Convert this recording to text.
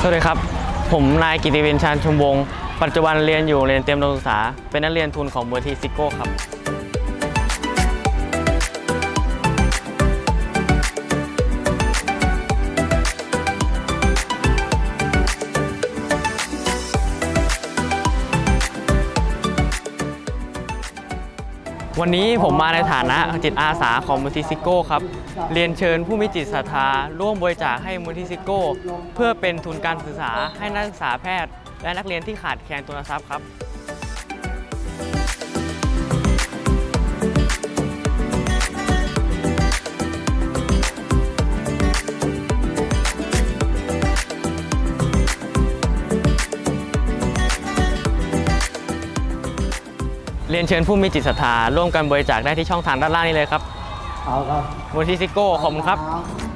สวัสดีครับ ผมนายกิติเวนชานชมวงศ์ปัจจุบันเรียนอยู่เรียนเตรียมนักศึกษา เป็นนักเรียนทุนของมูลที่ซิโก้ครับ วันนี้ผมมาในฐานะจิตอาสาของมูลที่ซิโก้ครับ เรียนเชิญผู้มีจิตศรัทธาร่วมบริจาคให้มูลที่ซิโก้ เพื่อเป็นทุนการศึกษาให้นักศึกษาแพทย์ และนักเรียนที่ขาดแคลนทุนทรัพย์ครับ เรียนเชิญผู้มีจิตศรัทธาร่วมกันบริจาคได้ที่ช่องทางด้านล่างนี้เลยครับ เอาครับ มูลที่ซิโก้ขอบคุณครับครับ